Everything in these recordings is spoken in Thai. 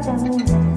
加面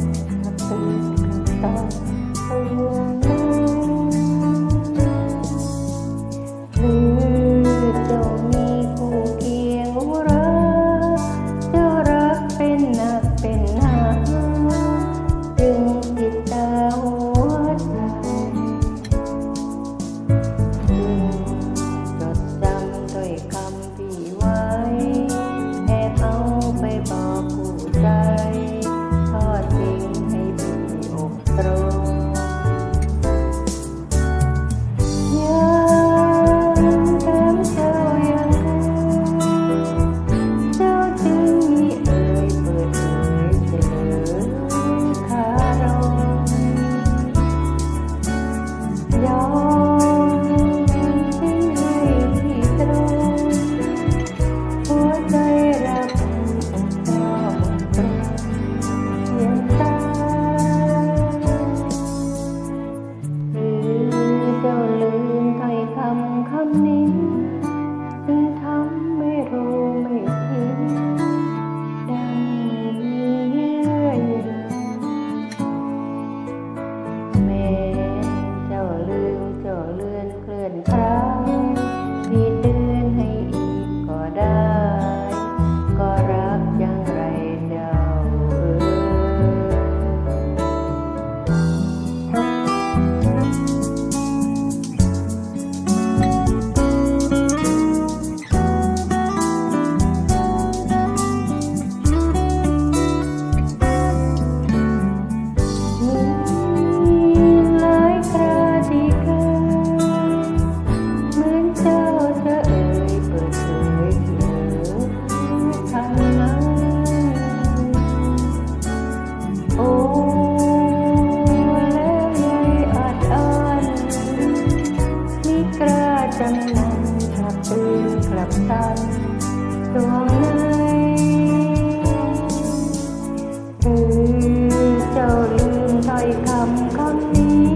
เจ้าลืมถ้คำคำนี้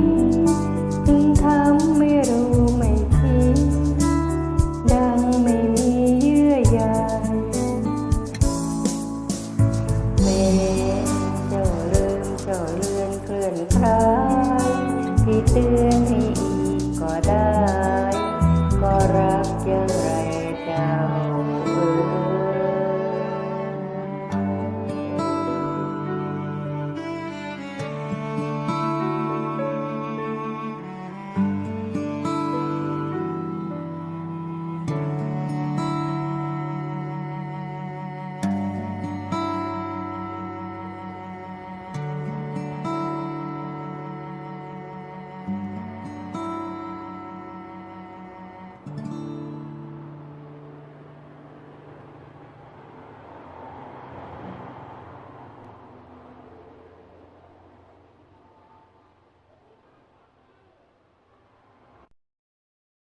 ถึงทำไม่รู้ไม่คิดังไม่มีเยื่อใยเมเจ้าลืมจ้เลือนเคลื่อนคลที่เตือนให้อีกก็ได้ ก็รักยังไรเจ้